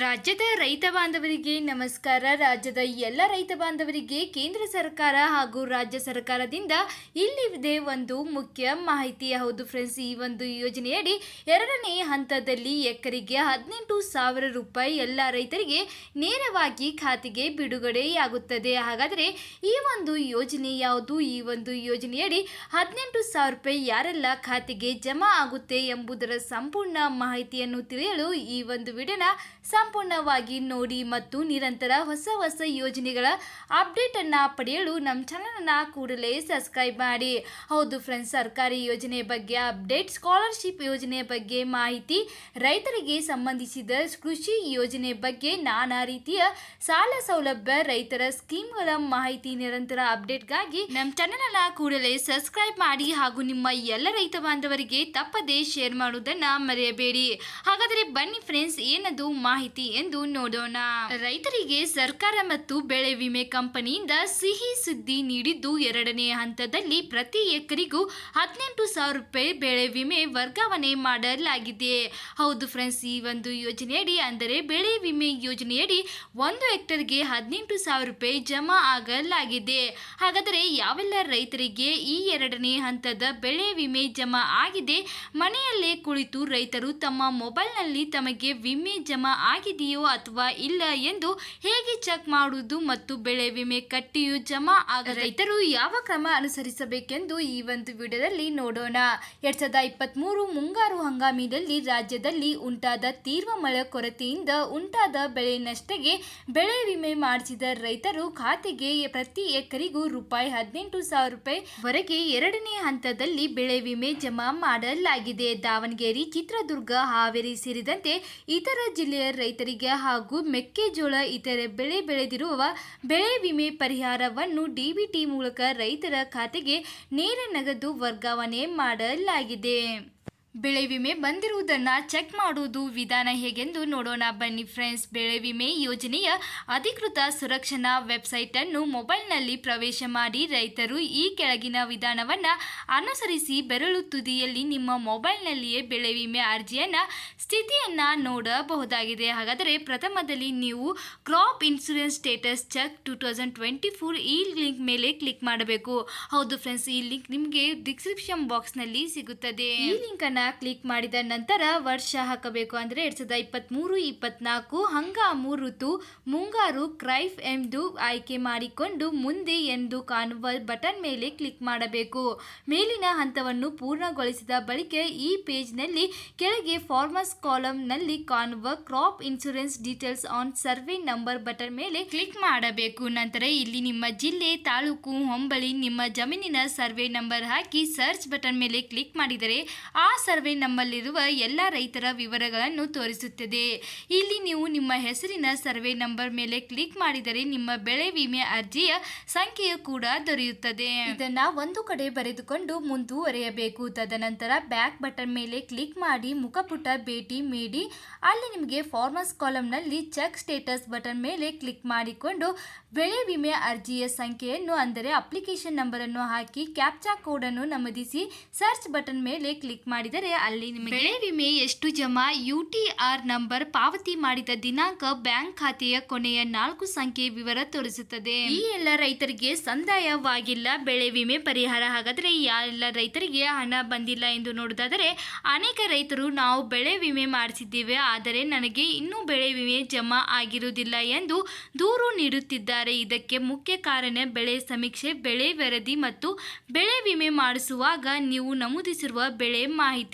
ರಾಜ್ಯದ ರೈತ ಬಾಂಧವರಿಗೆ ನಮಸ್ಕಾರ. ರಾಜ್ಯದ ಎಲ್ಲ ರೈತ ಬಾಂಧವರಿಗೆ ಕೇಂದ್ರ ಸರ್ಕಾರ ಹಾಗೂ ರಾಜ್ಯ ಸರ್ಕಾರದಿಂದ ಇಲ್ಲಿದೆ ಒಂದು ಮುಖ್ಯ ಮಾಹಿತಿ. ಹೌದು ಫ್ರೆಂಡ್ಸ್ ಈ ಒಂದು ಯೋಜನೆಯಡಿ ಎರಡನೇ ಹಂತದಲ್ಲಿ ಎಕರೆಗೆ ಹದಿನೆಂಟು ಸಾವಿರ ರೂಪಾಯಿ ಎಲ್ಲ ರೈತರಿಗೆ ನೇರವಾಗಿ ಖಾತೆಗೆ ಬಿಡುಗಡೆಯಾಗುತ್ತದೆ. ಹಾಗಾದರೆ ಈ ಒಂದು ಯೋಜನೆ ಯಾವುದು? ಈ ಒಂದು ಯೋಜನೆಯಡಿ ಹದಿನೆಂಟು ಸಾವಿರ ರೂಪಾಯಿ ಯಾರೆಲ್ಲ ಖಾತೆಗೆ ಜಮಾ ಆಗುತ್ತೆ ಎಂಬುದರ ಸಂಪೂರ್ಣ ಮಾಹಿತಿಯನ್ನು ತಿಳಿಯಲು ಈ ಒಂದು ವಿಡಿಯೋನ ಸಂಪೂರ್ಣವಾಗಿ ನೋಡಿ ಮತ್ತು ನಿರಂತರ ಹೊಸ ಹೊಸ ಯೋಜನೆಗಳ ಅಪ್ಡೇಟ್ ಅನ್ನ ಪಡೆಯಲು ನಮ್ಮ ಚಾನಲನ್ನು ಕೂಡಲೇ ಸಬ್ಸ್ಕ್ರೈಬ್ ಮಾಡಿ. ಹೌದು ಫ್ರೆಂಡ್ಸ್ ಸರ್ಕಾರಿ ಯೋಜನೆ ಬಗ್ಗೆ ಅಪ್ಡೇಟ್ ಸ್ಕಾಲರ್ಶಿಪ್ ಯೋಜನೆ ಬಗ್ಗೆ ಮಾಹಿತಿ, ರೈತರಿಗೆ ಸಂಬಂಧಿಸಿದ ಕೃಷಿ ಯೋಜನೆ ಬಗ್ಗೆ ನಾನಾ ರೀತಿಯ ಸಾಲ ಸೌಲಭ್ಯ, ರೈತರ ಸ್ಕೀಮ್ಗಳ ಮಾಹಿತಿ, ನಿರಂತರ ಅಪ್ಡೇಟ್ಗಾಗಿ ನಮ್ಮ ಚಾನಲನ್ನು ಕೂಡಲೇ ಸಬ್ಸ್ಕ್ರೈಬ್ ಮಾಡಿ ಹಾಗೂ ನಿಮ್ಮ ಎಲ್ಲ ರೈತ ಬಾಂಧವರಿಗೆ ತಪ್ಪದೇ ಶೇರ್ ಮಾಡುವುದನ್ನು ಮರೆಯಬೇಡಿ. ಹಾಗಾದರೆ ಬನ್ನಿ ಫ್ರೆಂಡ್ಸ್ ಏನದು ಮಾಹಿತಿ? ಎಂದು ನೋಡೋಣ. ರೈತರಿಗೆ ಸರ್ಕಾರ ಮತ್ತು ಬೆಳೆ ವಿಮೆ ಕಂಪನಿಯಿಂದ ಸಿಹಿ ಸುದ್ದಿ ನೀಡಿದ್ದು ಎರಡನೇ ಹಂತದಲ್ಲಿ ಪ್ರತಿ ಎಕರೆಗೂ ಹದಿನೆಂಟು ಸಾವಿರ ರೂಪಾಯಿ ಬೆಳೆ ವಿಮೆ ವರ್ಗಾವಣೆ ಮಾಡಲಾಗಿದೆ. ಹೌದು ಫ್ರೆಂಡ್ಸ್ ಈ ಒಂದು ಯೋಜನೆಯಡಿ ಅಂದರೆ ಬೆಳೆ ವಿಮೆ ಯೋಜನೆಯಡಿ ಒಂದು ಹೆಕ್ಟರ್ಗೆ ಹದಿನೆಂಟು ಸಾವಿರ ರೂಪಾಯಿ ಜಮಾ ಆಗಲಾಗಿದೆ. ಹಾಗಾದರೆ ಯಾವೆಲ್ಲ ರೈತರಿಗೆ ಈ ಎರಡನೇ ಹಂತದ ಬೆಳೆ ವಿಮೆ ಜಮಾ ಆಗಿದೆ? ಮನೆಯಲ್ಲೇ ಕುಳಿತು ರೈತರು ತಮ್ಮ ಮೊಬೈಲ್ನಲ್ಲಿ ತಮಗೆ ವಿಮೆ ಜಮಾ ಆಗಿದೆಯೋ ಅಥವಾ ಇಲ್ಲ ಎಂದು ಹೇಗೆ ಚೆಕ್ ಮಾಡುವುದು ಮತ್ತು ಬೆಳೆ ವಿಮೆ ಕಟ್ಟಿಯು ಜಮಾ ಆಗ ರೈತರು ಯಾವ ಕ್ರಮ ಅನುಸರಿಸಬೇಕೆಂದು ಈ ಒಂದು ವಿಡಿಯೋದಲ್ಲಿ ನೋಡೋಣ. ಎರಡ್ ಸಾವಿರದ ಇಪ್ಪತ್ತ್ಮೂರು ಮುಂಗಾರು ಹಂಗಾಮಿನಲ್ಲಿ ರಾಜ್ಯದಲ್ಲಿ ಉಂಟಾದ ತೀವ್ರ ಮಳೆ ಕೊರತೆಯಿಂದ ಉಂಟಾದ ಬೆಳೆ ನಷ್ಟಕ್ಕೆ ಬೆಳೆ ವಿಮೆ ಮಾಡಿಸಿದ ರೈತರು ಖಾತೆಗೆ ಪ್ರತಿ ಎಕರೆಗೂ ರೂಪಾಯಿ ಹದಿನೆಂಟು ಸಾವಿರ ರೂಪಾಯಿ ವರೆಗೆ ಎರಡನೇ ಹಂತದಲ್ಲಿ ಬೆಳೆ ವಿಮೆ ಜಮಾ ಮಾಡಲಾಗಿದೆ. ದಾವಣಗೆರೆ, ಚಿತ್ರದುರ್ಗ, ಹಾವೇರಿ ಸೇರಿದಂತೆ ಇತರ ಜಿಲ್ಲೆಯ ರೈತರಿಗೆ ಹಾಗೂ ಮೆಕ್ಕೆಜೋಳ ಇತರೆ ಬೆಳೆ ಬೆಳೆದಿರುವ ಬೆಳೆ ವಿಮೆ ಪರಿಹಾರವನ್ನು ಡಿಬಿಟಿ ಮೂಲಕ ರೈತರ ಖಾತೆಗೆ ನೇರ ನಗದು ವರ್ಗಾವಣೆ ಮಾಡಲಾಗಿದೆ. ಬೆಳೆ ವಿಮೆ ಬಂದಿರುವುದನ್ನ ಚೆಕ್ ಮಾಡುವುದು ವಿಧಾನ ಹೇಗೆಂದು ನೋಡೋಣ. ಬನ್ನಿ ಫ್ರೆಂಡ್ಸ್ ಬೆಳೆ ವಿಮೆ ಯೋಜನೆಯ ಅಧಿಕೃತ ಸುರಕ್ಷಣಾ ವೆಬ್ಸೈಟ್ ಅನ್ನು ಮೊಬೈಲ್ನಲ್ಲಿ ಪ್ರವೇಶ ಮಾಡಿ ರೈತರು ಈ ಕೆಳಗಿನ ವಿಧಾನವನ್ನ ಅನುಸರಿಸಿ ಬೆರಳು ತುದಿಯಲ್ಲಿ ನಿಮ್ಮ ಮೊಬೈಲ್ನಲ್ಲಿಯೇ ಬೆಳೆ ವಿಮೆ ಅರ್ಜಿಯನ್ನ, ಸ್ಥಿತಿಯನ್ನ ನೋಡಬಹುದಾಗಿದೆ. ಹಾಗಾದರೆ ಪ್ರಥಮದಲ್ಲಿ ನೀವು crop insurance status check two thousand twenty four ಈ ಲಿಂಕ್ ಮೇಲೆ ಕ್ಲಿಕ್ ಮಾಡಬೇಕು. ಹೌದು ಫ್ರೆಂಡ್ಸ್ ಈ ಲಿಂಕ್ ನಿಮಗೆ ಡಿಸ್ಕ್ರಿಪ್ಷನ್ ಬಾಕ್ಸ್ನಲ್ಲಿ ಸಿಗುತ್ತದೆ. ಈ ಲಿಂಕ್ ಕ್ಲಿಕ್ ಮಾಡಿದ ನಂತರ ವರ್ಷ ಹಾಕಬೇಕು ಅಂದರೆ ಎರಡು ಸಾವಿರದ ಇಪ್ಪತ್ತ್ಮೂರು ಇಪ್ಪತ್ತ್ನಾಲ್ಕು ಹಂಗಾಮು ಋತು ಮುಂಗಾರು ಕ್ರೈಫ್ ಎಂದು ಆಯ್ಕೆ ಮಾಡಿಕೊಂಡು ಮುಂದೆ ಎಂದು ಕಾಣುವ ಬಟನ್ ಮೇಲೆ ಕ್ಲಿಕ್ ಮಾಡಬೇಕು. ಮೇಲಿನ ಹಂತವನ್ನು ಪೂರ್ಣಗೊಳಿಸಿದ ಬಳಿಕ ಈ ಪೇಜ್ನಲ್ಲಿ ಕೆಳಗೆ ಫಾರ್ಮರ್ಸ್ ಕಾಲಂನಲ್ಲಿ ಕಾಣುವ crop insurance details on survey number button ಮೇಲೆ ಕ್ಲಿಕ್ ಮಾಡಬೇಕು. ನಂತರ ಇಲ್ಲಿ ನಿಮ್ಮ ಜಿಲ್ಲೆ, ತಾಲೂಕು ಹೊಂಬಳಿ ನಿಮ್ಮ ಜಮೀನಿನ ಸರ್ವೆ ನಂಬರ್ ಹಾಕಿ ಸರ್ಚ್ ಬಟನ್ ಮೇಲೆ ಕ್ಲಿಕ್ ಮಾಡಿದರೆ ಆ ಸರ್ವೆ ನಮ್ಮಲ್ಲಿರುವ ಎಲ್ಲ ರೈತರ ವಿವರಗಳನ್ನು ತೋರಿಸುತ್ತದೆ. ಇಲ್ಲಿ ನೀವು ನಿಮ್ಮ ಹೆಸರಿನ ಸರ್ವೆ ನಂಬರ್ ಮೇಲೆ ಕ್ಲಿಕ್ ಮಾಡಿದರೆ ನಿಮ್ಮ ಬೆಳೆ ವಿಮೆ ಅರ್ಜಿಯ ಸಂಖ್ಯೆಯು ಕೂಡ ದೊರೆಯುತ್ತದೆ. ಇದನ್ನ ಒಂದು ಕಡೆ ಬರೆದುಕೊಂಡು ಮುಂದುವರೆಯಬೇಕು. ತದನಂತರ ಬ್ಯಾಕ್ ಬಟನ್ ಮೇಲೆ ಕ್ಲಿಕ್ ಮಾಡಿ ಮುಖಪುಟ ಭೇಟಿ ಮೇಡಿ ಅಲ್ಲಿ ನಿಮಗೆ ಫಾರ್ಮರ್ಸ್ ಕಾಲಂನಲ್ಲಿ ಚೆಕ್ ಸ್ಟೇಟಸ್ ಬಟನ್ ಮೇಲೆ ಕ್ಲಿಕ್ ಮಾಡಿಕೊಂಡು ಬೆಳೆ ವಿಮೆ ಅರ್ಜಿಯ ಸಂಖ್ಯೆಯನ್ನು, ಅಂದರೆ ಅಪ್ಲಿಕೇಶನ್ ನಂಬರನ್ನು ಹಾಕಿ ಕ್ಯಾಪ್ಚಾ ಕೋಡ್ ಅನ್ನು ನಮೂದಿಸಿ ಸರ್ಚ್ ಬಟನ್ ಮೇಲೆ ಕ್ಲಿಕ್ ಮಾಡಿದರೆ ಅಲ್ಲಿ ನಿಮಗೆ ಬೆಳೆ ವಿಮೆ ಎಷ್ಟು ಜಮಾ? ಯು ಟಿ ಆರ್ ನಂಬರ್ ಪಾವತಿ ಮಾಡಿದ ದಿನಾಂಕ ಬ್ಯಾಂಕ್ ಖಾತೆಯ ಕೊನೆಯ ನಾಲ್ಕು ಸಂಖ್ಯೆ ವಿವರ ತೋರಿಸುತ್ತದೆ. ಈ ಎಲ್ಲ ರೈತರಿಗೆ ಸಂದಾಯವಾಗಿಲ್ಲ ಬೆಳೆ ವಿಮೆ ಪರಿಹಾರ. ಹಾಗಾದರೆ ಎಲ್ಲ ರೈತರಿಗೆ ಹಣ ಬಂದಿಲ್ಲ ಎಂದು ನೋಡುವುದಾದರೆ ಅನೇಕ ರೈತರು ನಾವು ಬೆಳೆ ವಿಮೆ ಮಾಡಿಸಿದ್ದೇವೆ ಆದರೆ ನನಗೆ ಇನ್ನೂ ಬೆಳೆ ವಿಮೆ ಜಮಾ ಆಗಿರುವುದಿಲ್ಲ ಎಂದು ದೂರು ನೀಡುತ್ತಿದ್ದಾರೆ. ಇದಕ್ಕೆ ಮುಖ್ಯ ಕಾರಣ ಬೆಳೆ ಸಮೀಕ್ಷೆ ಬೆಳೆ ವರದಿ ಮತ್ತು ಬೆಳೆ ವಿಮೆ ಮಾಡಿಸುವಾಗ ನೀವು ನಮೂದಿಸಿರುವ ಬೆಳೆ ಮಾಹಿತಿ.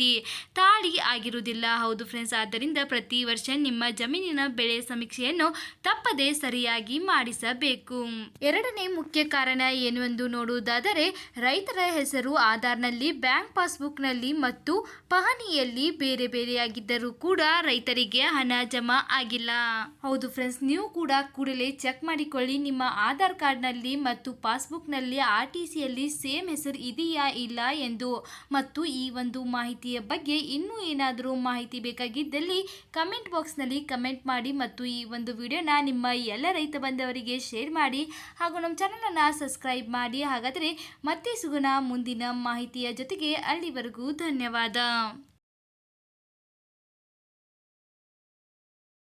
ತಾಳಿ ಆಗಿರುವುದಿಲ್ಲ. ಹೌದು ಫ್ರೆಂಡ್ಸ್ ಆದ್ದರಿಂದ ಪ್ರತಿ ವರ್ಷ ನಿಮ್ಮ ಜಮೀನಿನ ಬೆಳೆ ಸಮೀಕ್ಷೆಯನ್ನು ತಪ್ಪದೆ ಸರಿಯಾಗಿ ಮಾಡಿಸಬೇಕು. ಎರಡನೇ ಮುಖ್ಯ ಕಾರಣ ಏನು ಎಂದು ನೋಡುವುದಾದರೆ, ರೈತರ ಹೆಸರು, ಆಧಾರ್ನಲ್ಲಿ, ಬ್ಯಾಂಕ್ ಪಾಸ್ಬುಕ್ನಲ್ಲಿ ಮತ್ತು ಪಹಣಿಯಲ್ಲಿ ಬೇರೆ ಬೇರೆಯಾಗಿದ್ದರೂ ಕೂಡ ರೈತರಿಗೆ ಹಣ ಜಮಾ ಆಗಿಲ್ಲ. ಹೌದು ಫ್ರೆಂಡ್ಸ್ ನೀವು ಕೂಡ ಕೂಡಲೇ ಚೆಕ್ ಮಾಡಿಕೊಳ್ಳಿ. ನಿಮ್ಮ ಆಧಾರ್ ಕಾರ್ಡ್ನಲ್ಲಿ ಮತ್ತು ಪಾಸ್ಬುಕ್ನಲ್ಲಿ ಆರ್ ಟಿ ಸಿಯಲ್ಲಿ ಸೇಮ್ ಹೆಸರು ಇದೆಯಾ ಇಲ್ಲ ಎಂದು. ಮತ್ತು ಈ ಒಂದು ಮಾಹಿತಿಯ ಬಗ್ಗೆ ಇನ್ನೂ ಏನಾದರೂ ಮಾಹಿತಿ ಬೇಕಾಗಿದ್ದಲ್ಲಿ ಕಮೆಂಟ್ ಬಾಕ್ಸ್ನಲ್ಲಿ ಕಮೆಂಟ್ ಮಾಡಿ ಮತ್ತು ಈ ಒಂದು ವಿಡಿಯೋನ ನಿಮ್ಮ ಎಲ್ಲ ರೈತ ಬಂಧವರಿಗೆ ಶೇರ್ ಮಾಡಿ ಹಾಗೂ ನಮ್ಮ ಚಾನಲನ್ನು ಸಬ್ಸ್ಕ್ರೈಬ್ ಮಾಡಿ ಹಾಗಾದರೆ ಮತ್ತೆ ಸಿಗೋಣ ಮುಂದಿನ ಮಾಹಿತಿಯ ಜೊತೆಗೆ ಅಲ್ಲಿವರೆಗೂ ಧನ್ಯವಾದ.